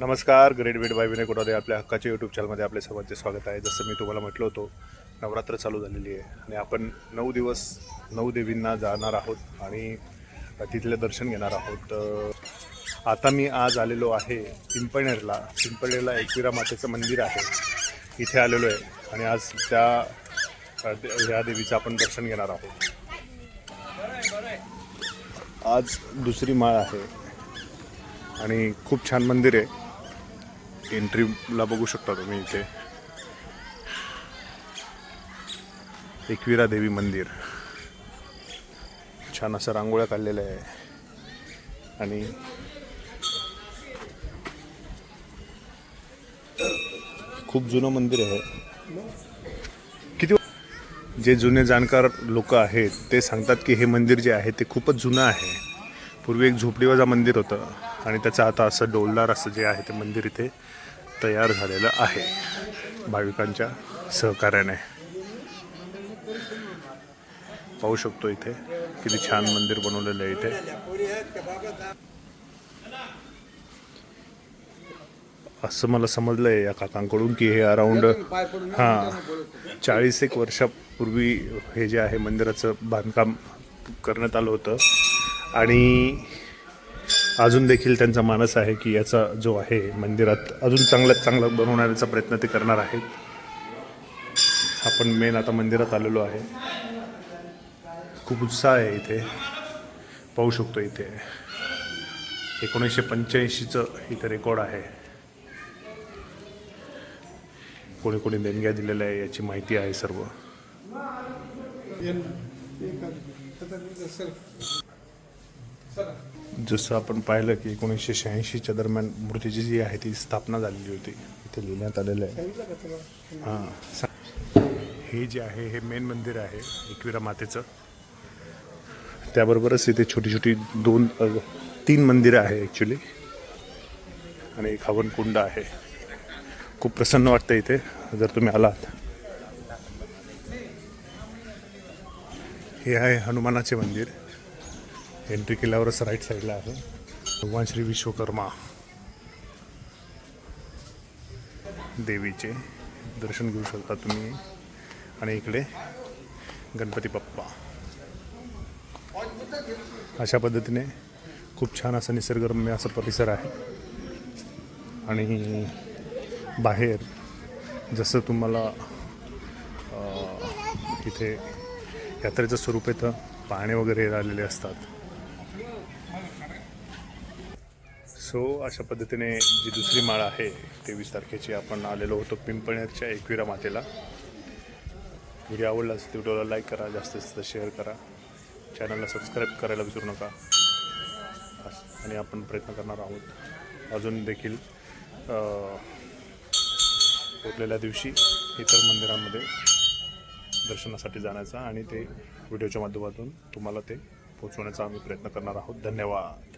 नमस्कार great wait by Vinay Kotade आपल्या हक्काच्या यूट्यूब चॅनलमध्ये आपल्या सर्वांचे स्वागत आहे. जसं मी तुम्हाला म्हटलं होतो नवरात्र चालू झालेली आहे आणि आपण नऊ दिवस नऊ देवींना जाणार आहोत आणि तिथले दर्शन घेणार आहोत. आता मी आज आलेलो आहे पिंपळनेरला. पिंपळनेरला एकविरा मातेचं मंदिर आहे. इथे आलेलो आहे आणि आज त्या ह्या देवीचं आपण दर्शन घेणार आहोत. आज दुसरी माळ आहे आणि खूप छान मंदिर आहे. एंट्रीला बघू शकता तुम्ही इथे. एकविरा देवी मंदिर. छान असं रांगोळ्या काढलेल्या आहे. आणि खूप जुनं मंदिर आहे. किती जे जुने जाणकार लोक आहेत ते सांगतात की हे मंदिर जे आहे ते खूपच जुनं आहे. पूर्वी एक झोपडीवाजा मंदिर होतं. आणि त्याचं आता असं डोलदार असं जे आहे ते मंदिर इथे तयार झालेलं आहे. भाविकांच्या सहकार्याने. पाहू शकतो इथे किती छान मंदिर बनवलेलं आहे इथे. असं मला समजलं आहे या काकांकडून की हे अराऊंड हां चाळीस एक वर्षापूर्वी हे जे आहे मंदिराचं बांधकाम करण्यात आलं होतं. आणि अजून देखील त्यांचा मानस आहे की याचा जो आहे मंदिरात अजून चांगल्यात चांगलं बनवण्याचा प्रयत्न ते करणार आहेत. आपण मेन आता मंदिरात आलेलो आहे. खूप उत्साह आहे इथे. पाहू शकतो इथे. एकोणीसशे पंच्याऐंशीचं इथे रेकॉर्ड आहे. कोणी कोणी देणग्या दिलेल्या आहे याची माहिती आहे सर्व. जसं आपण पाहिलं की एकोणीसशे शहाऐंशीच्या दरम्यान मूर्तीची जी आहे ती स्थापना झालेली होती. इथे लिहिण्यात आलेलं आहे. हां. हे जे आहे हे मेन मंदिर आहे एकविरा मातेचं. त्याबरोबरच इथे छोटी छोटी दोन तीन मंदिरं आहे ॲक्च्युली आणि एक हवनकुंड आहे. खूप प्रसन्न वाटतं इथे जर तुम्ही आलात. हे आहे हनुमानाचे मंदिर. एंट्री केल्यावरच राईट साईडला आहे. भगवान श्री विश्वकर्मा देवीचे दर्शन घेऊ शकता तुम्ही. आणि इकडे गणपती बाप्पा. अशा पद्धतीने खूप छान असं निसर्गरम्य असा परिसर आहे. आणि बाहेर जसं तुम्हाला तिथे इथे यात्रेचं स्वरूप येतं पाणी वगैरे आलेले असतात. सो अशा पद्धतीने जी दुसरी माळ आहे तेवीस तारखेची आपण आलेलो होतो पिंपळनेरच्या एकविरा मातेला. व्हिडिओ आवडला असेल तर व्हिडिओला लाईक करा जास्तीत जास्त शेअर करा. चॅनलला सबस्क्राईब करायला विसरू नका. आणि आपण प्रयत्न करणार आहोत. अजून देखील अ, उरलेल्या दिवशी इतर मंदिरांमध्ये दर्शनासाठी जाण्याचा आणि ते व्हिडिओच्या माध्यमातून तुम्हाला ते पोचवण्याचा आम्ही प्रयत्न करणार आहोत. धन्यवाद.